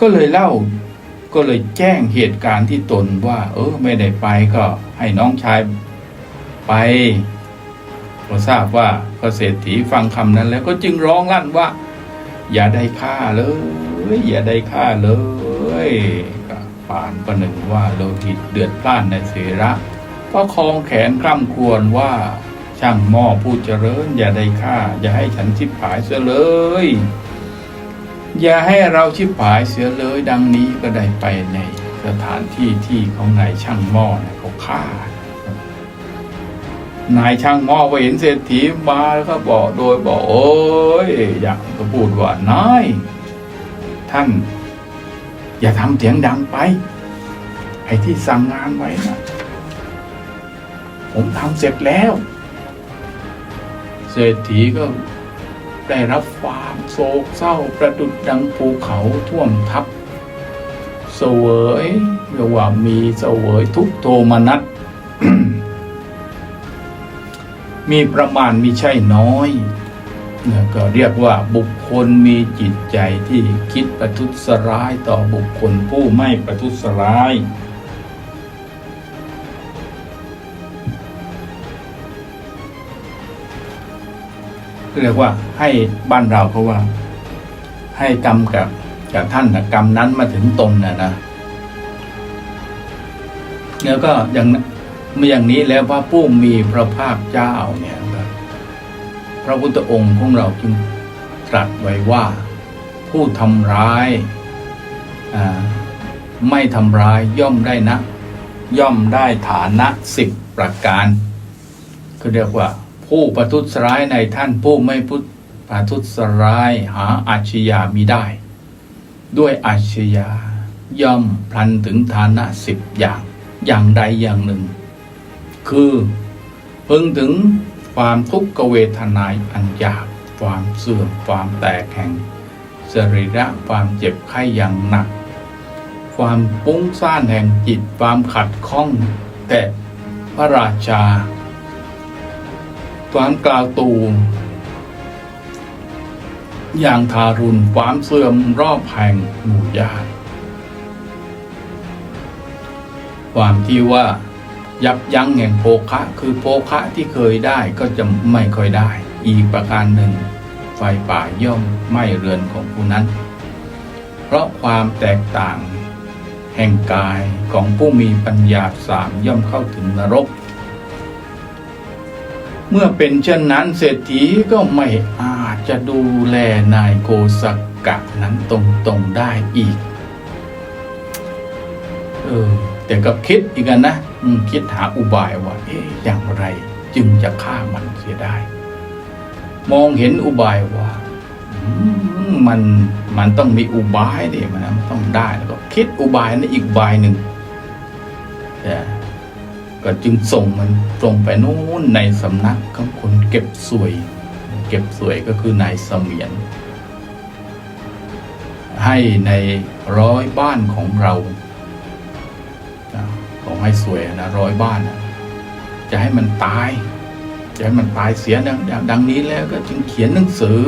ก็เลยเล่าก็เลยแจ้งเหตุการณ์ที่ตนว่า เออไม่ได้ไปก็ให้น้องชายไปพอทราบว่าพระเศรษฐีฟังคำนั้นแล้วก็จึงร้องลั่นว่า อย่าได้ฆ่าเลย อย่าได้ฆ่าเลยก็ปานประหนึ่งว่าโลหิตเดือดพล่านในเสระก็คลองแขนคร่ำควญว่าช่างหม้อผู้เจริญ อย่าได้ฆ่า อย่าให้ฉันชิบหายเสียเลย อย่าให้เราชิบหายเสียเลยดังนี้ก็ได้ไปในสถานที่ที่ของนายช่างหม้อนี่ยเขาฆ่านายช่างหม้อก็เห็นเศรษฐีมาแล้วก็บอกโดยบอกโอ้ยอยากก็พูดว่านายท่าน อย่าทำเสียงดังไป ไอ้ที่สั่งงานไว้นะผมทำเสร็จแล้ว เศรษฐีก็ ได้รับความโศกเศร้าประดุดดังภูเขาท่วมทับเสวยเรียกว่ามีเสวยทุกโทมนัสมีประมาณมีใช่น้อยเนี่ยก็เรียกว่าบุคคลมีจิตใจที่คิดประทุษร้ายต่อบุคคลผู้ไม่ประทุษร้าย เรียกว่าให้บ้านเราเพราะว่า ให้กรรมกับกับท่านนะกรรมนั้นมาถึงตนนะนะแล้วก็อย่างไม่อย่างนี้แล้วพระผู้มีพระภาคเจ้าเนี่ยพระพุทธองค์ของเราจึงตรัสไว้ว่า ผู้ทำร้ายาไม่ทำร้ายย่อมได้นะ ย่อมได้ฐานะสิบประการคือเรียกว่า ผู้ประทุษร้ายในท่านผู้ไม่พุทธประทุษร้ายหาอาชญามิได้ ด้วยอาชญาย่อมพลันถึงฐานะสิบอย่างอย่างใดอย่างหนึ่ง คือพึงถึงความทุกขเวทนาอันยาบความเสื่อมความแตกแห่งสรีระความเจ็บไข้อย่างหนัก ความปุ้งซ่านแห่งจิตความขัดข้อง แต่พระราชา ความกล่าวตูมอย่างทารุณความเสื่อมรอบแห่งหมู่ญาติความที่ว่ายับยั้งแห่งโภคะ คือโภคะที่เคยได้ก็จะไม่ค่อยได้ อีกประการหนึ่ง ไฟป่าย่อมไหม้เรือนของผู้นั้น เพราะความแตกต่าง แห่งกายของผู้มีปัญญาสามย่อมเข้าถึงนรก เมื่อเป็นเช่นนั้นเศรษฐีก็ไม่อาจจะดูแลนายโกสกะนั้นตรงๆได้อีก เออ แต่ก็คิดอีกอะนะคิดหาอุบายว่า เอ๊ะอย่างไรจึงจะฆ่ามันเสียได้ มองเห็นอุบายว่ามันมันต้องมีอุบายดิมันต้องได้แล้วก็คิดอุบายนั้นอีกอุบายหนึ่งแต่ ก็จึงส่งมันตรงไปนู้นในสำนักของคนเก็บสวย เก็บสวยก็คือนายเสมียน ให้ในร้อยบ้านของเราของให้สวยนะร้อยบ้านนะจะให้มันตาย จะให้มันตายเสียดังดดังนี้แล้วก็จึงเขียนหนังสือ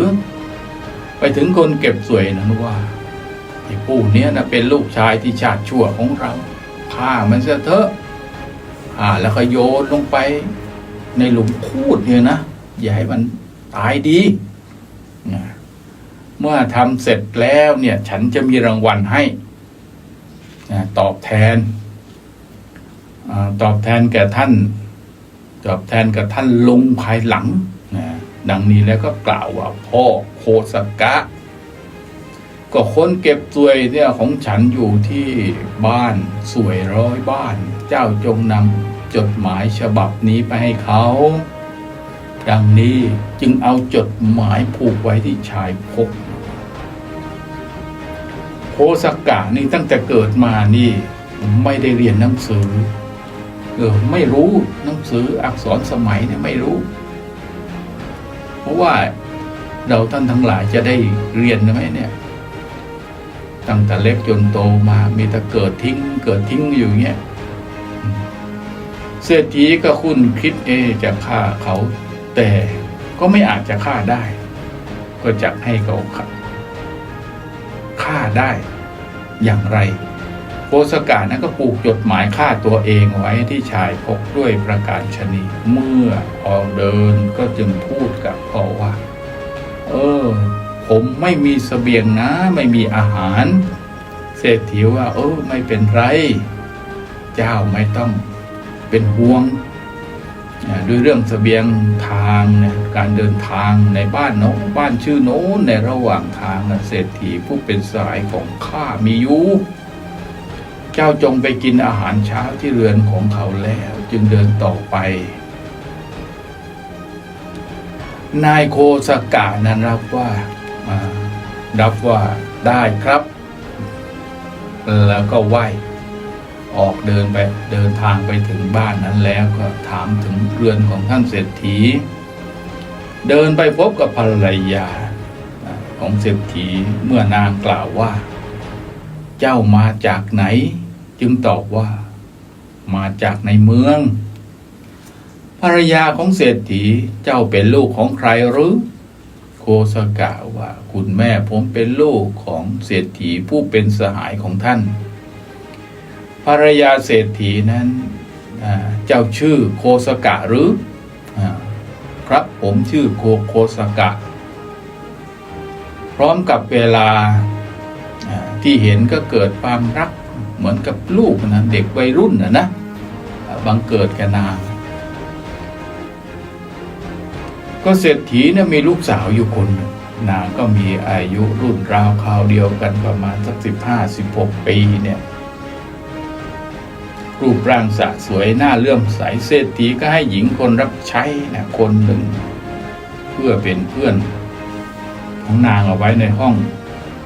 ไปถึงคนเก็บสวยนะว่าไอ้ผู้นี้นะเป็นลูกชายที่ชาติชั่วของเราฆ่ามันเสียเถอะ ฆ่า แล้วก็โยนลงไปในหลุมคูดเนี่ยนะ อย่าให้มันตายดีนะเมื่อทำเสร็จแล้วเนี่ย ฉันจะมีรางวัลให้นะตอบแทนอตอบแทนแก่ท่าน ตอบแทนกับท่านลงภายหลังนะดังนี้แล้วก็กล่าวว่าพ่อโคสกะ ก็คนเก็บสวยเนี่ยของฉันอยู่ที่บ้านสวยร้อยบ้าน เจ้าจงนำจดหมายฉบับนี้ไปให้เขา ดังนี้จึงเอาจดหมายผูกไว้ที่ชายพกโคสกะนี่ตั้งแต่เกิดมานี่ไม่ได้เรียนหนังสือเออไม่รู้หนังสืออักษรสมัยเนี่ยไม่รู้ เพราะว่าเราท่านทั้งหลายจะได้เรียนไหมเนี่ยตั้งแต่เล็กจนโตมามีแต่เกิดทิ้งเกิดทิ้งอยู่เงี้ย เศรษฐีก็คุณคิดเอจะฆ่าเขา แต่ก็ไม่อาจจะฆ่าได้ ก็จักให้เขาฆ่าาได้อย่างไรโคสกานั้นก็ปลูกจดหมายฆ่าตัวเองไว้ที่ชายพกด้วยประการชนี เมื่อออกเดินก็จึงพูดกับพ่อว่า เออ ผมไม่มีเสบียงนะ ไม่มีอาหาร เศรษฐีว่า เออไม่เป็นไร เจ้าไม่ต้อง เป็นห่วงด้วยเรื่องเสบียงทางนี่ยการเดินทางในบ้านน้นบ้านชื่อโน้นในระหว่างทางนะเศรษฐีผู้เป็นสายของข้ามีอยู่เจ้าจงไปกินอาหารเช้าที่เรือนของเขาแล้ว จึงเดินต่อไป นายโคสกานั้นรับว่ารับว่าได้ครับ แล้วก็ไหว ออกเดินไปเดินทางไปถึงบ้านนั้นแล้วก็ถามถึงเรือนของท่านเศรษฐี เดินไปพบกับภรรยาของเศรษฐีเมื่อนางกล่าวว่า เจ้ามาจากไหน จึงตอบว่า มาจากในเมือง ภรรยาของเศรษฐีเจ้าเป็นลูกของใครหรือโคสกาว่า คุณแม่ผมเป็นลูกของเศรษฐีผู้เป็นสหายของท่าน ภรรยาเศรษฐีนั้นเจ้าชื่อโคสกะหรืออครับผมชื่อโคโคสกะ พร้อมกับเวลาที่เห็นก็เกิดความรักเหมือนกับลูกนะเด็กวัยรุ่นนะนะบังเกิดแกนาง ก็เศรษฐีเนี่ยมีลูกสาวอยู่คนหนึ่งนางก็มีอายุรุ่นราวคราวเดียวกันประมาณสักสิบห้าสิบหกปีเนี่ย รูปร่างสะสวยหน้าเลื่อมใสเศรษฐีก็ให้หญิงคนรับใช้นะคนหนึ่ง เพื่อเป็นเพื่อนของนางเอาไว้ในห้อง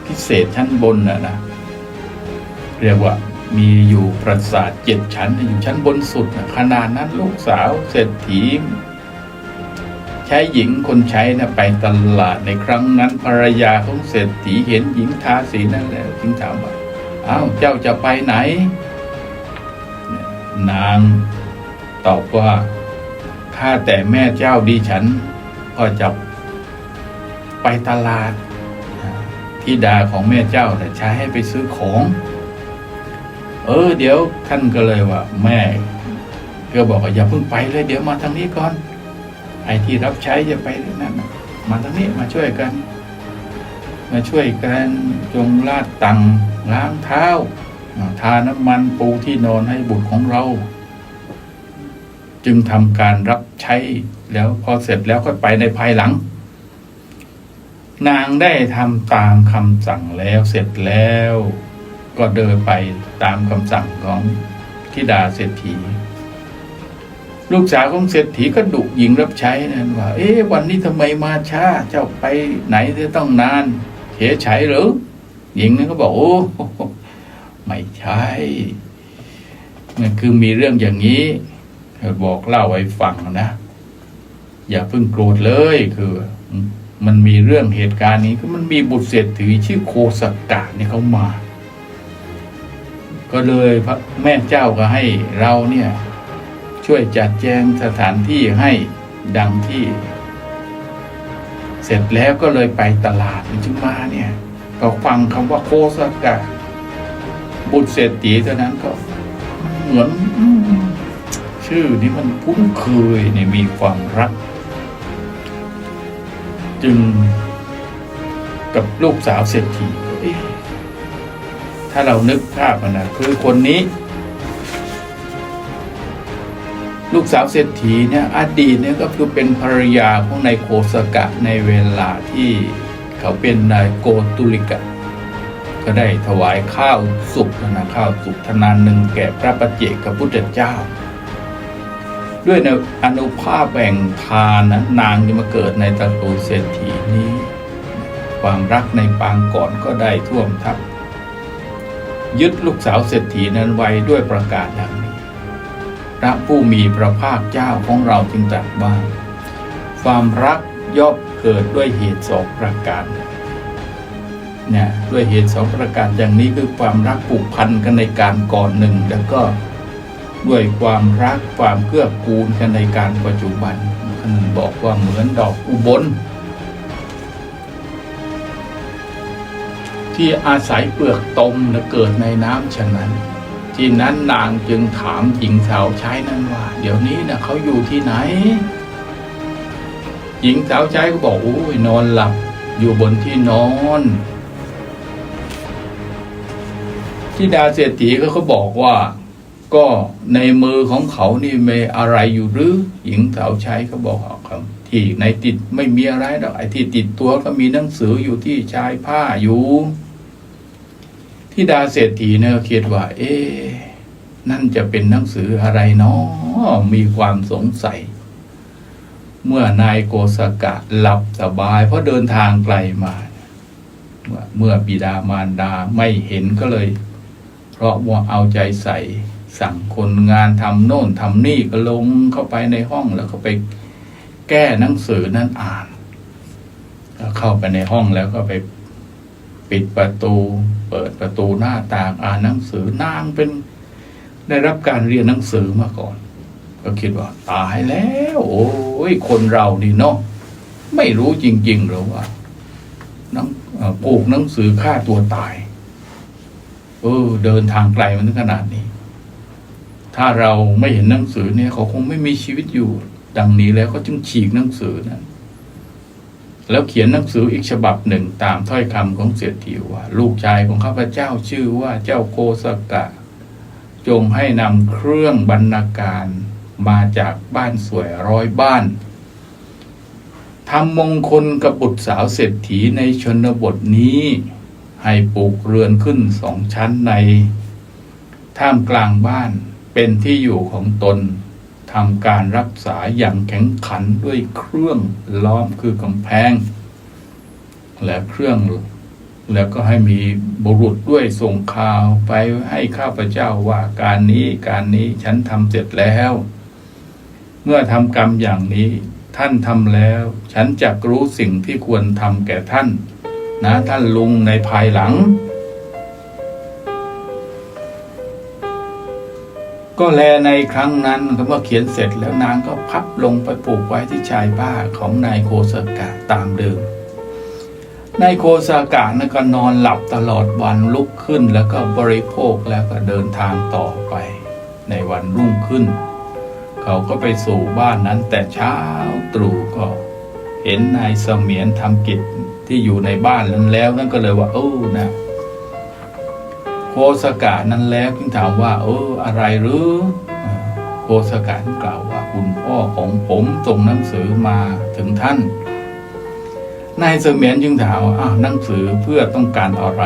พิเศษชั้นบนนะนะเรียกว่ามีอยู่ปราสาทเจ็ดชั้นอยู่ชั้นบนสุดนะขนาดนั้นลูกสาวเศรษฐี ใช้หญิงคนใช้นะไปตลาดในครั้งนั้นภรรยาของเศรษฐีเห็นหญิงทาสีนั่นแล้วจึงถามว่าอ้าวเจ้าจะไปไหน นาง ตอบว่าข้าแต่แม่เจ้าดิฉันก็จะไปตลาดที่ดาของแม่เจ้าแต่ใช้ให้ไปซื้อของ เออ เดี๋ยวท่านก็เลยว่า แม่ก็บอกว่าอย่าเพิ่งไปเลย เดี๋ยวมาทางนี้ก่อนไอ้ที่รับใช้จะไปนั่นมาทางนี้มาช่วยกัน มาช่วยกันจงลาดตังล้างเท้า ทาน้ำมันปูที่นอนให้บุตรของเรา จึงทำการรับใช้แล้วพอเสร็จแล้วก็ไปในภายหลัง นางได้ทำตามคำสั่งแล้วเสร็จแล้ว ก็เดินไปตามคำสั่งของธิดาเศรษฐีลูกสาวของเศรษฐีก็ดุหญิงรับใช้นั่นว่า เอ๊ะวันนี้ทำไมมาช้า เจ้าไปไหนจะต้องนานเฉยเฉยหรือหญิงนั้นก็บอกโอ้ ไม่ใช่ มันคือมีเรื่องอย่างนี้บอกเล่าให้ฟังนะ อย่าเพิ่งโกรธเลยคือ มันมีเรื่องเหตุการณ์นี้ก็มันมีบุตรเศรษฐีชื่อโคสกกะเนี่ยเขามา ก็เลยพระแม่เจ้าก็ให้เราเนี่ย ช่วยจัดแจงสถานที่ให้ดังที่ เสร็จแล้วก็เลยไปตลาดจึงมาเนี่ย ก็ฟังคำว่าโคสกะ บุตรเศรษฐีเท่านั้นก็เหมือนชื่อนี้มันคุ้นเคยเนี่ยมีความรัก จึงกับลูกสาวเศรษฐีถ้าเรานึกภาพมันนะคือคนนี้ ลูกสาวเศรษฐีเนี่ยอดีตเนี่ยก็คือเป็นภรรยาของนายโคสกะในเวลาที่เขาเป็นนายโกตุลิกะ ก็ได้ถวายข้าวสุกนะข้าวสุกทนานหนึ่งแก่พระประเจกพระพุทธเจ้า ด้วยในอนุภาพแห่งทานนะนางจะมาเกิดในตระกูลเศรษฐีนี้ ความรักในปางก่อนก็ได้ท่วมทับ ยึดลูกสาวเศรษฐีนั้นไว้ด้วยประกาศดังนี้พระผู้มีพระภาคเจ้าของเราจึงตรัสว่า ความรักย่อมเกิดด้วยเหตุสองประการ เนี่ยด้วยเหตุสองประการอย่างนี้คือความรักผูกพันกันในการก่อนหนึ่ง แล้วก็ด้วยความรักความเกื้อกูลกันในการปัจจุบันท่านบอกว่าเหมือนดอกอุบล ที่อาศัยเปลือกตมและเกิดในน้ำฉะนั้น ที่นั้นนางจึงถามหญิงสาวใช้นั้นว่า เดี๋ยวนี้นะเขาอยู่ที่ไหน หญิงสาวใช้ก็บอกโอ้ยนอนหลับอยู่บนที่นอน ที่ดาเศรษฐีก็เขาบอกว่า ก็ในมือของเขานี่มีอะไรอยู่หรือหญิงสาวใช้เขาบอกครับที่ในติดไม่มีอะไรหรอกไอ้ที่ติดตัวก็มีหนังสืออยู่ที่ชายผ้าอยู่ที่ดาเศรษฐีเนี่ยคิดว่า เอ๊นั่นจะเป็นหนังสืออะไรเนาะมีความสงสัย เมื่อนายโกสกะหลับสบาย เพราะเดินทางไกลมา เมื่อบิดามารดาไม่เห็นก็เลย เพราะว่าเอาใจใส่ สั่งคนงานทำโน่นทำนี่ก็ลงเข้าไปในห้องแล้วก็ไปแก้หนังสือนั้นอ่านแล้วเข้าไปในห้องแล้วก็ไปปิดประตู เปิดประตูหน้าต่างอ่านหนังสือนางเป็นได้รับการเรียนหนังสือมาก่อน ก็คิดว่า ตายแล้ว โอ้ยคนเรานี่เนาะไม่รู้จริงๆหรือว่านังปลูกหนังสือฆ่าตัวตาย เออ เดินทางไกลมาถึงขนาดนี้ ถ้าเราไม่เห็นหนังสือเนี่ย เขาคงไม่มีชีวิตอยู่ ดังนี้แล้วก็จึงฉีกหนังสือนั้นแล้วเขียนหนังสืออีกฉบับหนึ่งตามถ้อยคำของเศรษฐีว่า ลูกชายของข้าพเจ้าชื่อว่าเจ้าโกสกะ จงให้นำเครื่องบรรณาการมาจากบ้านสวยร้อยบ้านทำมงคลกับบุตรสาวเศรษฐีในชนบทนี้ ให้ปลูกเรือนขึ้นสองชั้นใน ท่ามกลางบ้านเป็นที่อยู่ของตนทำการรักษาอย่างแข็งขันด้วยเครื่องล้อมคือกำแพง และเครื่องแล้วก็ให้มีบุรุษด้วยส่งข่าวไปให้ข้าพเจ้าว่าการนี้การนี้ฉันทำเสร็จแล้ว เมื่อทำกรรมอย่างนี้ ท่านทำแล้ว ฉันจะรู้สิ่งที่ควรทำแก่ท่าน นะท่านลุงในภายหลัง ก็แลในครั้งนั้นก็เมื่อเขียนเสร็จแล้วนางก็พับลงไปปลูกไว้ที่ชายผ้าของนายโคสกะตามเดิมนายโคสากะนั่นก็นอนหลับตลอดวันลุกขึ้นแล้วก็บริโภคแล้วก็เดินทางต่อไป ในวันรุ่งขึ้น เขาก็ไปสู่บ้านนั้นแต่เช้าตรู่ก็ เห็นนายเสมียนทำกิจ ที่อยู่ในบ้านนั้นแล้วนั่นก็เลยว่าเออนะโคสกะนั้นแล้วจึงถามว่า เออ อะไรหรือโคสกะกล่าวว่าคุณพ่อของผมส่งหนังสือมาถึงท่านนายเสมียนจึงถามว่าอ้าวหนังสือเพื่อต้องการอะไร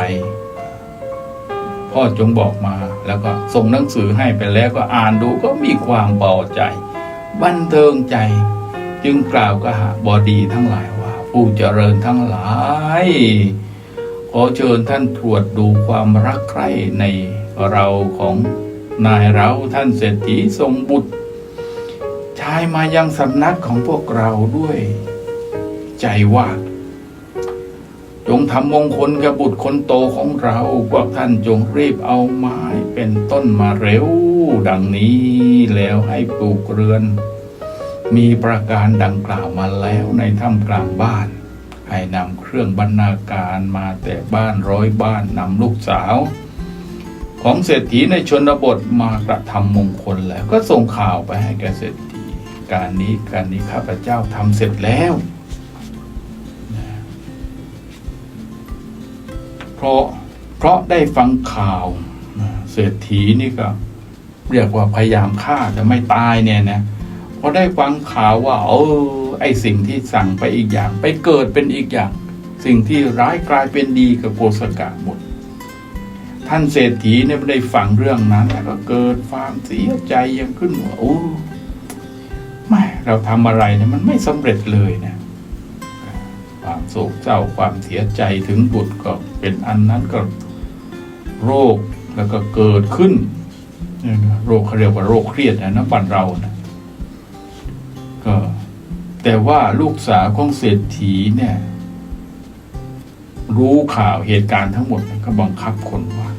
พ่อจงบอกมาแล้วก็ส่งหนังสือให้ไปแล้วก็อ่านดูก็มีความเบาใจ บันเทิงใจ จึงกล่าวกับบอดีทั้งหลายว่า ผู้เจริญทั้งหลาย ขอเชิญท่านตรวจดูความรักใคร่ในเราของนายเราท่านเศรษฐีทรงบุตรชายมายังสำนักของพวกเราด้วย ใจว่า จงทำมงคลกับบุตรคนโตของเราพวกท่านจงรีบเอาไม้เป็นต้นมาเร็ว ดังนี้แล้วให้ปลูกเรือน มีประการดังกล่าวมาแล้วในถ้ำกลางบ้าน ให้นำเครื่องบรรณาการมาแต่บ้านร้อยบ้านนำลูกสาว ของเศรษฐีในชนบทมากระทำมงคลแล้ว ก็ส่งข่าวไปให้แกเศรษฐี การนี้การนี้ข้าพเจ้าทำเสร็จแล้วเพราะเพราะได้ฟังข่าวเศรษฐีนี่ก็เรียกว่าพยายามฆ่าแต่ไม่ตายเนี่ยนะ อได้ฟังข่าวว่าเออไอสิ่งที่สั่งไปอีกอย่าง ไปเกิดเป็นอีกอย่าง สิ่งที่ร้ายกลายเป็นดีกับโกสกะหมด ท่านเศรษฐีเนี่ยไม่ได้ฟังเรื่องนั้นแล้วก็เกิดความเสียใจยังขึ้นว่าโอ้ไม่เราทำอะไรเนี่ยมันไม่สำเร็จเลยนะความโศกเศร้าความเสียใจถึงบุตรก็เป็นอันนั้นก็โรคแล้วก็เกิดขึ้น โรคเขาเรียกว่าโรคเครียดนะนะบ้านเรานะ ก็ แต่ว่าลูกสาวของเศรษฐีเนี่ย รู้ข่าวเหตุการณ์ทั้งหมดก็บังคับคนว่า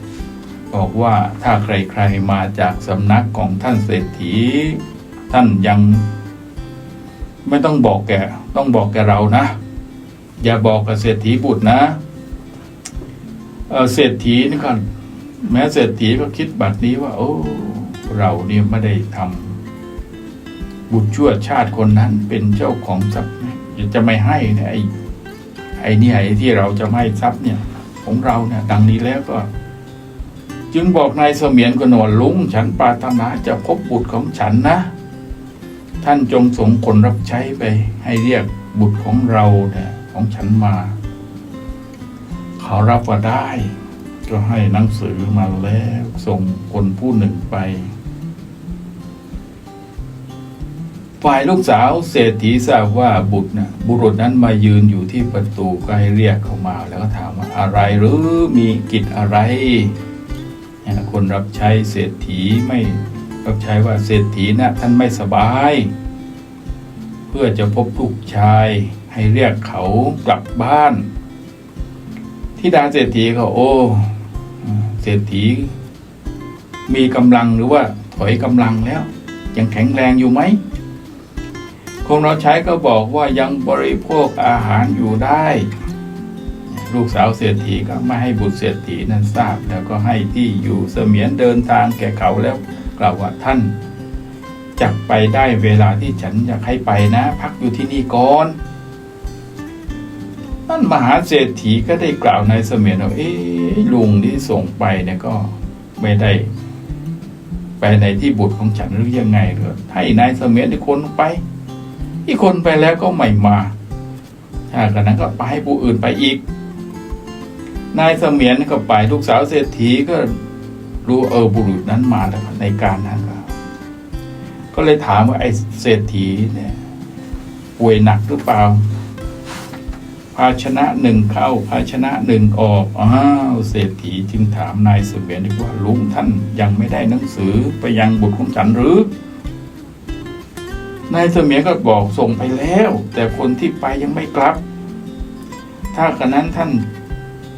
บอกว่าถ้าใครๆมาจากสำนักของท่านเศรษฐี ท่านยัง ไม่ต้องบอกแกต้องบอกแกเรานะ อย่าบอกกับเศรษฐีบุตรนะเเศรษฐีนี่ก็แม้เศรษฐีก็คิดบัดนี้ว่า โอ้ เราเนี่ยไม่ได้ทำ บุตรชั่วชาติคนนั้นเป็นเจ้าของทรัพย์นะจะไม่ให้นี่ยไอ้ไอ้เนี่ยไอ้ที่เราจะไม่ให้ทรัพย์เนี่ย ของเราเนี่ยดังนี้แล้วก็ จึงบอกนายเสมียนกนว่าลุงฉันปรารถนาจะพบบุตรของฉันนะ ท่านจงส่งคนรับใช้ไป ให้เรียกบุตรของเราเนี่ยของฉันมา เขารับว่าได้ ก็ให้หนังสือมาแล้ว ส่งคนผู้หนึ่งไป ฝ่ายลูกสาวเศรษฐีทราบว่าบุตรนะบุรุษนั้นมายืนอยู่ที่ประตูก็ให้เรียกเขามาแล้วก็ถามว่าอะไรหรือมีกิจอะไรคนรับใช้เศรษฐีไม่รับใช้ว่าเศรษฐีนะท่านไม่สบาย เพื่อจะพบลูกชายให้เรียกเขากลับบ้านที่ดาเศรษฐีก็โอ้เศรษฐี มีกำลังหรือว่าถอยกำลังแล้ว ยังแข็งแรงอยู่ไหม คงเราใช้ก็บอกว่ายังบริโภคอาหารอยู่ได้ ลูกสาวเศรษฐีก็ไม่ให้บุตรเศรษฐีนั้นทราบ แล้วก็ให้ที่อยู่เสมียนเดินทางแก่เขาแล้วกล่าวว่าท่านจักไปได้เวลาที่ฉันอยากให้ไปนะ พักอยู่ที่นี่ก่อนนั่นมหาเศรษฐีก็ได้กล่าวนายเสมียนว่าเอ๊ลุงที่ส่งไปเนี่ยก็ไม่ได้ไปในที่บุตรของฉันหรือยังไงเหรอให้นายเสมียนอีกคนไป อีกคนไปแล้วก็ไม่มาถ้ากันนั้นก็ไปให้ผู้อื่นไปอีก นายเสมียนก็ไปลูกสาวเศรษฐีก็รู้เออบุรุษนั้นมาแล้วในการนั้นก็ก็เลยถามว่าไอ้เศรษฐีเนี่ยป่วยหนักหรือเปล่า ภาชนะหนึ่งเข้า ภาชนะหนึ่งออกอ้าวเศรษฐีจึงถามนายเสมียนว่าลุงท่านยังไม่ได้หนังสือไปยังบุตรของฉันหรือ นายเสมียก็บอกส่งไปแล้ว แต่คนที่ไปยังไม่กลับ ถ้ากระนั้นท่าน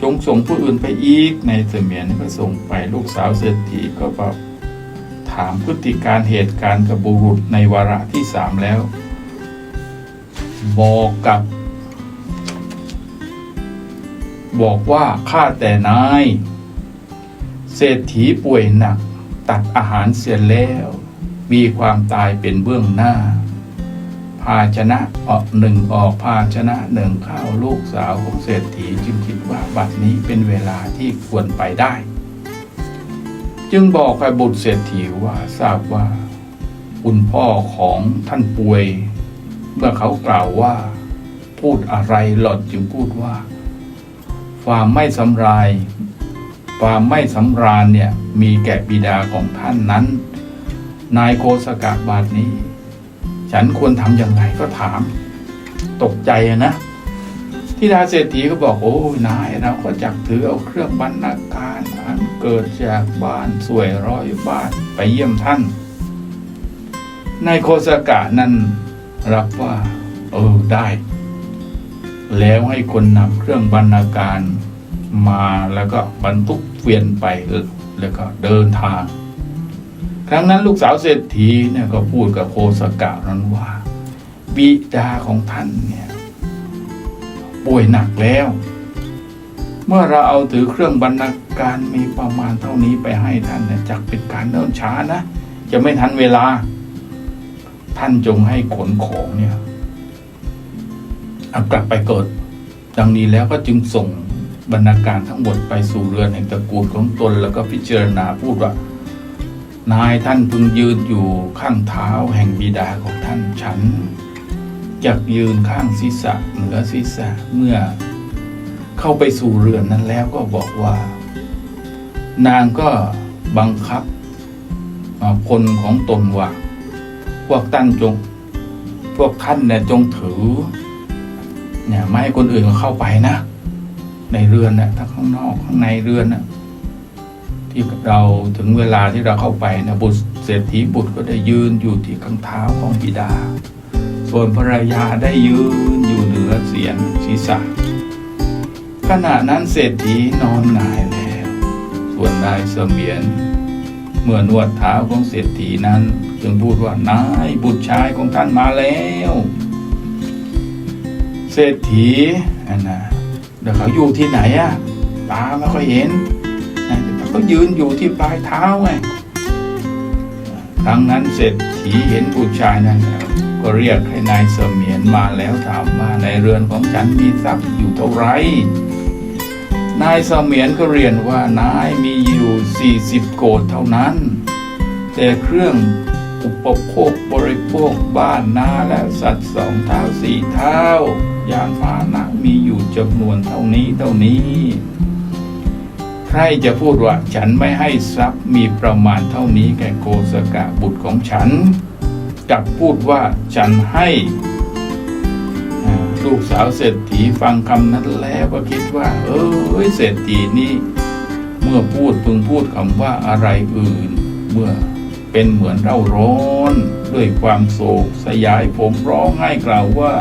จงส่งผู้อื่นไปอีกนายเสมียนก็ส่งไปลูกสาวเศรษฐีก็บอกถามพฤติการเหตุการณ์กับบุรุษในวาระที่สามแล้ว บอกกับ บอกว่าข้าแต่นาย เศรษฐีป่วยหนัก ตัดอาหารเสียแล้ว มีความตายเป็นเบื้องหน้า ภาชนะออกหนึ่งออกภาชนะหนึ่งเข้าลูกสาวของเศรษฐีจึงคิดว่าบัดนี้เป็นเวลาที่ควรไปได้ จึงบอกกับบุตรเศรษฐีว่าทราบว่า คุณพ่อของท่านป่วย เมื่อเขากล่าวว่า พูดอะไรหลอนจึงพูดว่าความไม่สำรายความไม่สำราญเนี่ยมีแก่บิดาของท่านนั้น นายโกสกะบาทนี้ ฉันควรทำอย่างไรก็ถาม ตกใจนะที่ดาเศรษฐีก็บอกโอ้ยนายเราก็จักถือเอาเครื่องบรรณาการอันเกิดจากบ้านสวยร้อยบ้านไปเยี่ยมท่านนายโคสกะนั้นรับว่า เออได้ แล้วให้คนนำเครื่องบรรณาการมาแล้วก็บรรทุกเวียนไปแล้วก็เดินทาง ครั้งนั้นลูกสาวเศรษฐีเนี่ยก็พูดกับโคสกะนั้นว่าบิดาของท่านเนี่ยป่วยหนักแล้ว เมื่อเราเอาถือเครื่องบรรณาการมีประมาณเท่านี้ไปให้ท่านเนี่ยจักเป็นการเนิ่นช้านะ จะไม่ทันเวลา ท่านจงให้ขนของเนี่ยเอากลับไปเกิด ดังนี้แล้วก็จึงส่งบรรณาการทั้งหมดไปสู่เรือนแห่งตระกูลของตนแล้วก็พิจารณาพูดว่า นายท่านพึงยืนอยู่ข้างเท้าแห่งบิดาของท่านฉันอยากยืนข้างศีรษะเหนือศีรษะเมื่อ เข้าไปสู่เรือนนั้นแล้วก็บอกว่า นางก็บังคับคนของตนว่า พวกท่านจง พวกท่านเนี่ยจงถือเนี่ยไม่ให้คนอื่นเข้าไปนะ ในเรือนนะทั้งข้างนอกข้างในเรือนนะ ที่เราถึงเวลาที่เราเข้าไปนะบุตรเศรษฐีบุตรก็ได้ยืนอยู่ที่ข้างเท้าของบิดา ส่วนภรรยาได้ยืนอยู่เหนือเสียนศีรษะ ขณะนั้นเศรษฐีนอนหงายแล้ว ส่วนนายเสมียนเมื่อนวดเท้าของเศรษฐีนั้น จึงพูดว่านายบุตรชายของท่านมาแล้วเศรษฐีอันนะเดี๋ยวเขาอยู่ที่ไหนอะตาไม่ค่อยเห็น เขายืนอยู่ที่ปลายเท้าไงครั้งนั้นเศรษฐีเห็นผู้ชายนั้นแล้วก็เรียกให้นายเสมียนมาแล้วถามว่าในเรือนของฉันมีทรัพย์อยู่เท่าไหร่นายเสมียนก็เรียนว่านายมีอยู่ 40 โกดเท่านั้น แต่เครื่องอุปโภคบริโภคบ้านนาและสัตว์สองเท้าสี่เท้ายานพาหนะมีอยู่จำนวนเท่านี้เท่านี้ ใครจะพูดว่าฉันไม่ให้ทรัพย์มีประมาณเท่านี้แก่โกสกะบุตรของฉันกับพูดว่าฉันให้ลูกสาวเศรษฐีฟังคำนั้นแล้วก็คิดว่า เออเศรษฐีนี่เมื่อพูดพึงพูดคำว่าอะไรอื่น เมื่อเป็นเหมือนเร่าร้อนด้วยความโศกสยายผมร้องไห้กล่าวว่า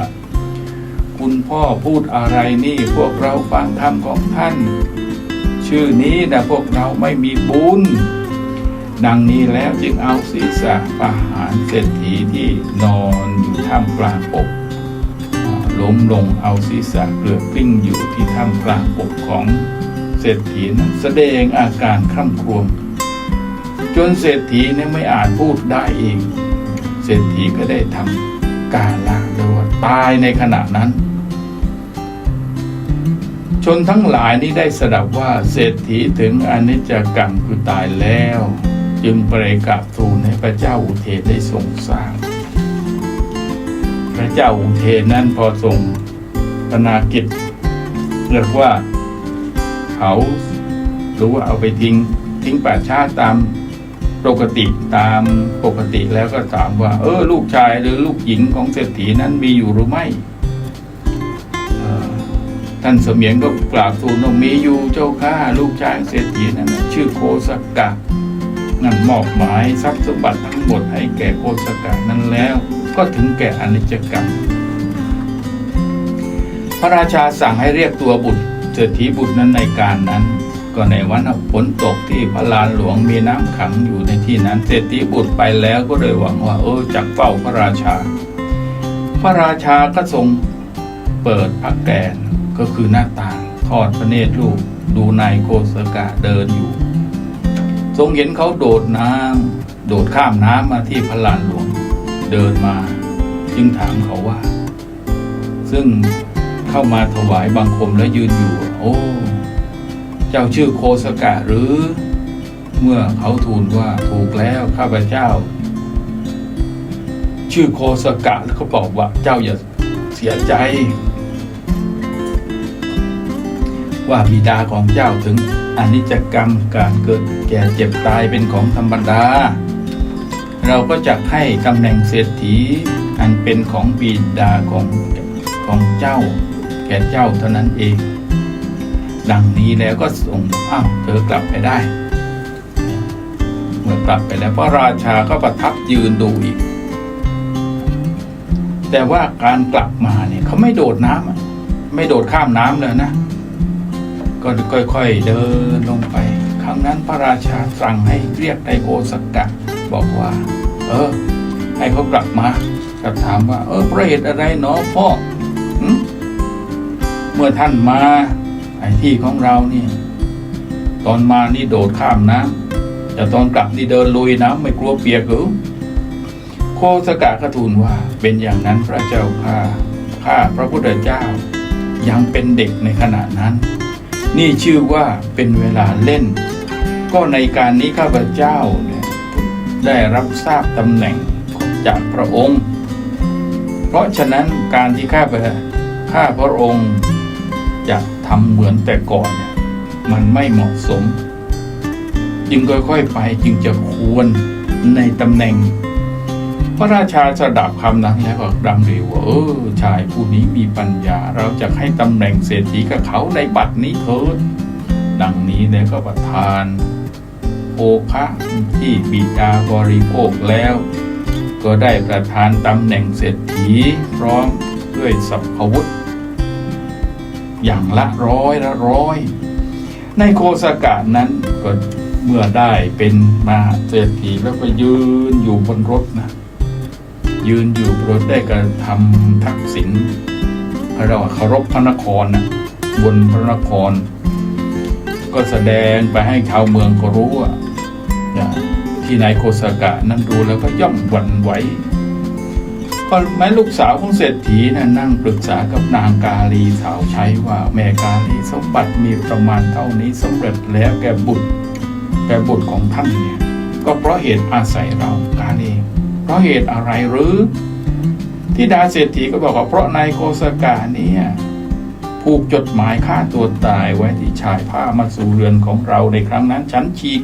คุณพ่อพูดอะไรนี่พวกเราฟังคำของท่าน ชื่อนี้นะพวกเราไม่มีบุญ ดังนี้แล้วจึงเอาศีรษะประหารเศรษฐีที่นอนอยู่ท่ามกลางอกล้มลงเอาศีรษะเกลือกกลิ้งอยู่ที่ท่ามกลางอกของเศรษฐีนั้นแสดงอาการคร่ำครวญจนเศรษฐีเนี่ยไม่อาจพูดได้เอง เศรษฐีก็ได้ทำการละหรือว่าตายในขณะนั้น ชนทั้งหลายนี้ได้สดับว่าเศรษฐีถึงอนิจจกรรมคือตายแล้ว จึงประกราบทูลให้พระเจ้าอุเทนได้ทรงทราบพระเจ้าอุเทนนั้นพอทรงพนากิจเรียกว่าเผาหรือว่าเอาไปทิ้งทิ้งป่าชาติตามปกติตามปกติแล้วก็ถามว่า เออ ลูกชายหรือลูกหญิงของเศรษฐีนั้นมีอยู่หรือไม่ ท่านเสมียนก็กราบทูลว่ามีอยู่เจ้าข้าลูกชายเศรษฐีนั้นชื่อโคสกะนั่นมอบหมายทรัพย์สมบัติทั้งหมดให้แก่โคสกะนั้นแล้ว ก็ถึงแก่อนิจกรรม พระราชาสั่งให้เรียกตัวบุตรเศรษฐีบุตรนั้นในการนั้น ก็ในวันฝนตกที่พระลานหลวงมีน้ำขังอยู่ในที่นั้นเศรษฐีบุตรไปแล้วก็เลยหวังว่าเออจักเฝ้าพระราชา พระราชาก็ทรง เปิดพระแกนก็คือหน้าต่างทอดพระเนตรลูกดูนายโคสกะเดินอยู่ ทรงเห็นเขาโดดน้ำโดดข้ามน้ำมาที่พระลานหลวงเดินมา จึงถามเขาว่า ซึ่งเข้ามาถวายบังคมและยืนอยู่ โอ้เจ้าชื่อโคสกะหรือ เมื่อเขาทูลว่าถูกแล้วข้าพเจ้า ชื่อโคสกะแล้วเขาบอกว่าเจ้าอย่าเสียใจ ว่าบิดาของเจ้าถึงอนิจจกรรมการเกิดแก่เจ็บตายเป็นของธรรมดา เราก็จะให้ตำแหน่งเศรษฐีอันเป็นของบิดาของของเจ้า แก่เจ้าเท่านั้นเอง ดังนี้แล้วก็ส่งอ้าวเธอกลับไปได้ เมื่อกลับไปแล้วพระราชาก็ประทับยืนดูอีก แต่ว่าการกลับมาเนี่ยเขาไม่โดดน้ำไม่โดดข้ามน้ำเลยนะ ก็ค่อยๆเดินลงไป ครั้งนั้นพระราชาสั่งให้เรียกไดโอสกะบอกว่า เออ ให้เขากลับมาก็ถามว่า เออเพระเหตุอะไรเนาะพ่อเมื่อท่านมาไอ้ที่ของเราเนี่ย ตอนมานี่โดดข้ามน้ำแต่ตอนกลับนี่เดินลุยน้ำไม่กลัวเปียกหรือโคสกะก็ทูลว่าเป็นอย่างนั้นพระเจ้าข้าข้าพระพุทธเจ้ายังเป็นเด็กในขณะนั้น นี่ชื่อว่าเป็นเวลาเล่น ก็ในการนี้ข้าพเจ้าเนี่ยได้รับทราบตำแหน่งจากพระองค์ เพราะฉะนั้นการที่ข้าพระข้าพระองค์จะทำเหมือนแต่ก่อนเนี่ยมันไม่เหมาะสม จึงค่อยๆไปจึงจะควรในตำแหน่ง พระราชาสดับคำนั้นแล้วก็ดำริว่าเออชายผู้นี้มีปัญญา เราจะให้ตำแหน่งเศรษฐีกับเขาในบัดนี้เถิดดังนี้แล้วก็ประทานโภคะที่บิดาบริโภคแล้ว ก็ได้ประทานตำแหน่งเศรษฐีพร้อมด้วยสัพพวุธอย่างละร้อยละร้อย ในโคสกานั้นก็เมื่อได้เป็นมาเศรษฐีแล้วก็ยืนอยู่บนรถนะ ยืนอยู่บนรถได้กระทำทักษิณเราว่าเคารพพระนครนะบนพระนคร ก็แสดงไปให้ชาวเมืองก็รู้ว่าที่นายโคสกะนั้นดูแล้วก็ย่อมหวั่นไหวก็แม้ลูกสาวของเศรษฐีนะนั่งปรึกษากับนางกาลีสาวใช้ว่าแม่กาลีสมบัติมีประมาณเท่านี้สำเร็จแล้วแก่บุตรแก่บุตรของท่านเนี่ย ก็เพราะเหตุอาศัยเราการเอง เพราะเหตุอะไรหรือที่ดาเศรษฐีก็บอกว่าเพราะนายโกสกาเนี่ยผูกจดหมายฆ่าตัวตายไว้ที่ชายผ้ามาสู่เรือนของเราในครั้งนั้นฉันฉีก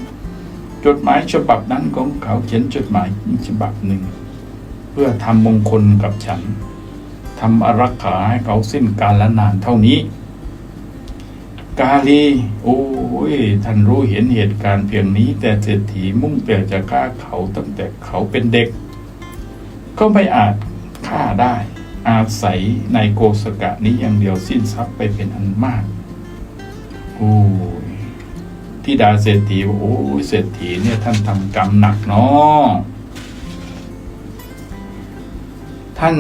จดหมายฉบับนั้นของเขาเขียนจดหมายอีกฉบับหนึ่ง เพื่อทำมงคลกับฉันทำอารักขาให้เขาสิ้นกาลนานเท่านี้ กาลี โอ้ยท่านรู้เห็นเหตุการณ์เพียงนี้ แต่เศรษฐีมุ่งแต่จะฆ่าเขาตั้งแต่เขาเป็นเด็ก ก็ไม่อาจฆ่าได้ อาศัยในโกสกะนี้อย่างเดียวสิ้นทรัพย์ไปเป็นอันมากโอ้ยที่ดาเศรษฐีบอกโอ้ยเศรษฐีเนี่ยท่านทำกรรมหนักเนาะท่าน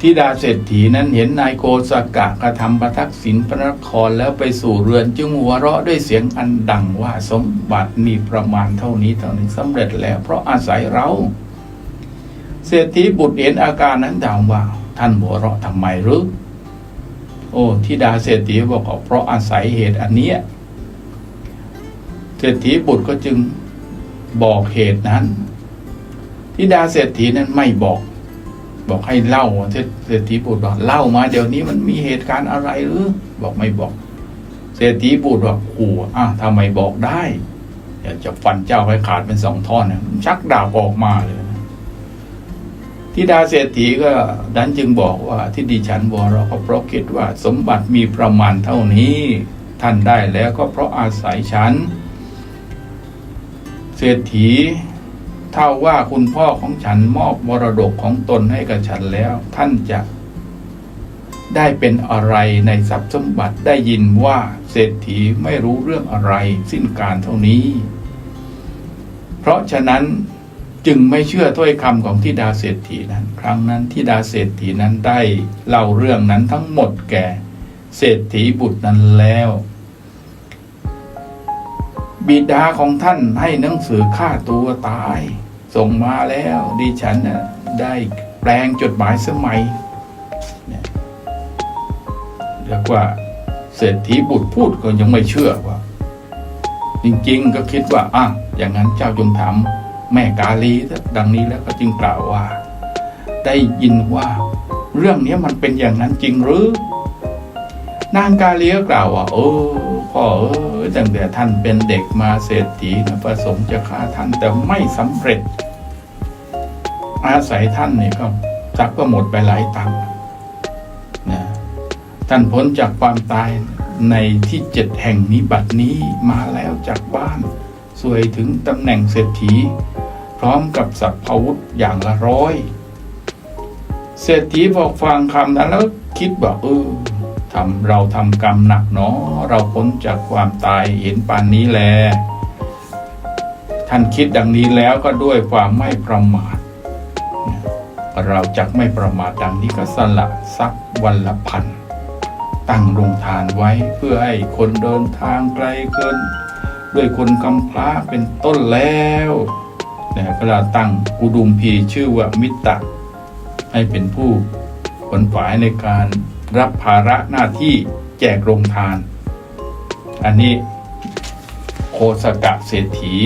ทิดาเศรษฐีนั้นเห็นนายโกสกะกระทำประทักษิณพระนครแล้วไปสู่เรือนจึงหัวเราะด้วยเสียงอันดังว่าสมบัติมีประมาณเท่านี้เท่านี้สำเร็จแล้วเพราะอาศัยเรา เศรษฐีบุตรเห็นอาการนั้นถามว่า ท่านหัวเราะทำไมหรือ โอ้ทิดาเศรษฐีบอกว่าเพราะอาศัยเหตุอันนี้เศรษฐีบุตรก็จึงบอกเหตุนั้นทิดาเศรษฐีนั้นไม่บอก บอกให้เล่าเศรษฐีบุตรบอกเล่ามา เดี๋ยวนี้มันมีเหตุการณ์อะไรหรือบอกไม่บอก เศรษฐีบุตรบอกขู่อะทำไมบอกได้อยากจะฟันเจ้าให้ขาดเป็นสองท่อนนะชักดาบออกมาเลย ทิดาเศรษฐีก็ดันจึงบอกว่าที่ดิฉันวอเราะก็เพราะคิดว่าสมบัติมีประมาณเท่านี้ ท่านได้แล้วก็เพราะอาศัยฉัน เศรษฐีเท่าว่าคุณพ่อของฉันมอบมรดกของตนให้กับฉันแล้ว ท่านจะได้เป็นอะไรในทรัพย์สมบัติได้ยินว่าเศรษฐีไม่รู้เรื่องอะไรสิ้นการเท่านี้ เพราะฉะนั้น จึงไม่เชื่อถ้อยคำของทิดาเศรษฐีนั้น ครั้งนั้นทิดาเศรษฐีนั้นได้เล่าเรื่องนั้นทั้งหมดแก่ เศรษฐีบุตรนั้นแล้ว บิดาของท่านให้หนังสือฆ่าตัวตาย ส่งมาแล้วดิฉันน่ะได้แปลงจดหมายสมัยเนี่ยเรียกว่า เศรษฐีบุตรพูดก็ยังไม่เชื่อว่า จริงๆก็คิดว่าอะอย่างนั้นเจ้าจงถาม แม่กาลีดังนี้แล้วก็จึงกล่าวว่า ได้ยินว่า เรื่องนี้มันเป็นอย่างนั้นจริงหรือ นางกาลีก็กล่าวว่าเออพ่อเออตั้งแต่ท่านเป็นเด็กมาเศรษฐีนะประสงค์จะฆ่าท่านแต่ไม่สำเร็จ อาศัยท่านเนี่ยก็ทรัพย์ก็หมดไปหลายตังค์นะท่านพ้นจากความตายในที่เจ็ดแห่งนี้บัดนี้มาแล้วจากบ้าน สวยถึงตำแหน่งเศรษฐี ร้อมกับสัพพวุธอย่างละร้อยเศรษฐีบอกฟังคำนั้นแล้วคิดว่าเออทำเราทำกรรมหนักเนาะเราพ้นจากความตายเห็นปานนี้แล ท่านคิดดังนี้แล้วก็ด้วยความไม่ประมาท เราจักไม่ประมาทดังนี้ก็สละสักวันละพัน ตั้งโรงทานไว้เพื่อให้คนเดินทางไกลเกิน ด้วยคนกำพร้าเป็นต้นแล้ว นี่ยก็เราตั้งอุดุมพีชื่อว่ามิตรให้เป็นผู้ขนฝายในการรับภาระหน้าที่แจกโรงทาน อันนี้โคสกะเศรษฐี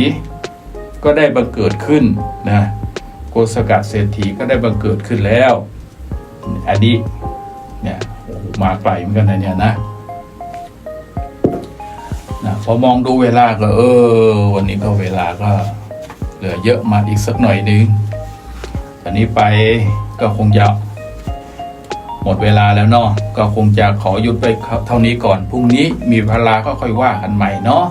ก็ได้บังเกิดขึ้นนะโกสกะเศรษฐีก็ได้บังเกิดขึ้นแล้ว อันนี้เนี่ยมาไกลเหมือนกันนะเนี่ยนะนะพอมองดูเวลาก็เออ วันนี้ก็เวลาก็ เหลือเยอะมาอีกสักหน่อยนึงตอนนี้ไปก็คงจะหมดเวลาแล้วเนาะก็คงจะขอหยุดไปเท่านี้ก่อนพรุ่งนี้มีเวลาก็ค่อยว่ากันใหม่เนาะ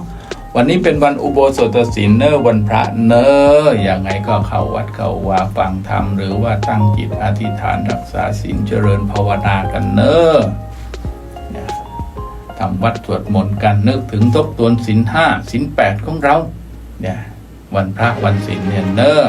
วันนี้เป็นวันอุโบสถศีลเนอะวันพระเนอะอย่างไงก็เข้าวัดเข้าวาฟังธรรม หรือว่าตั้งจิตอธิษฐานรักษาศีลเจริญภาวนากันเนอะเนี่ยทำวัดสวดมนต์กันนึกถึงทบทวนศีลห้าศีลแปดของเราเนี่ย วันพระวันศีลเนี่ยเนอะ